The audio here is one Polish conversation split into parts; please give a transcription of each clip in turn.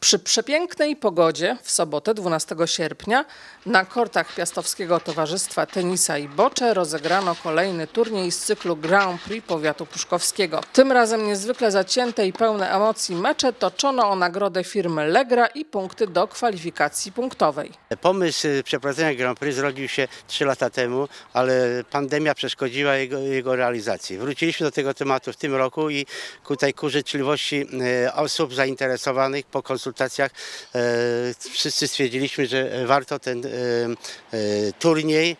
Przy przepięknej pogodzie w sobotę 12 sierpnia na kortach Piastowskiego Towarzystwa Tenisa i Bocze rozegrano kolejny turniej z cyklu Grand Prix Powiatu Pruszkowskiego. Tym razem niezwykle zacięte i pełne emocji mecze toczono o nagrodę firmy Legra i punkty do kwalifikacji punktowej. Pomysł przeprowadzenia Grand Prix zrodził się 3 lata temu, ale pandemia przeszkodziła jego, jego realizacji. Wróciliśmy do tego tematu w tym roku i tutaj ku życzliwości e, osób zainteresowanych po konsultacjach e, wszyscy stwierdziliśmy, że warto ten e, e, turniej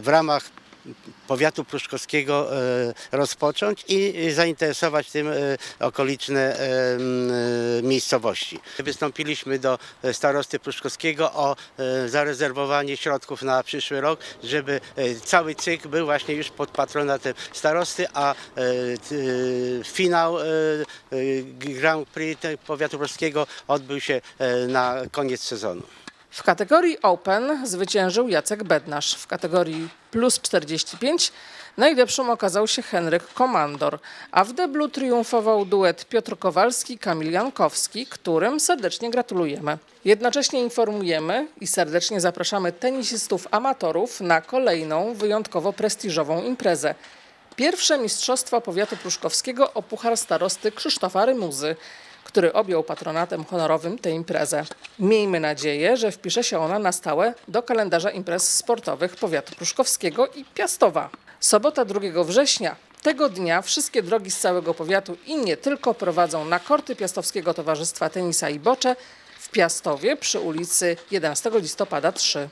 w ramach powiatu pruszkowskiego e, rozpocząć i zainteresować tym e, okoliczne e, miejscowości. Wystąpiliśmy do starosty pruszkowskiego o zarezerwowanie środków na przyszły rok, żeby cały cykl był właśnie już pod patronatem starosty, a finał Grand Prix powiatu pruszkowskiego odbył się na koniec sezonu. W kategorii Open zwyciężył Jacek Bednarz. W kategorii plus 45 najlepszym okazał się Henryk Komandor, a w deblu triumfował duet Piotr Kowalski-Kamil Jankowski, którym serdecznie gratulujemy. Jednocześnie informujemy i serdecznie zapraszamy tenisistów amatorów na kolejną wyjątkowo prestiżową imprezę. Pierwsze Mistrzostwa Powiatu Pruszkowskiego o Puchar Starosty Krzysztofa Rymuzy, który objął patronatem honorowym tę imprezę. Miejmy nadzieję, że wpisze się ona na stałe do kalendarza imprez sportowych Powiatu Pruszkowskiego i Piastowa. Sobota 2 września. Tego dnia wszystkie drogi z całego powiatu i nie tylko prowadzą na korty Piastowskiego Towarzystwa Tenisa i Bocze w Piastowie przy ulicy 11 listopada 3.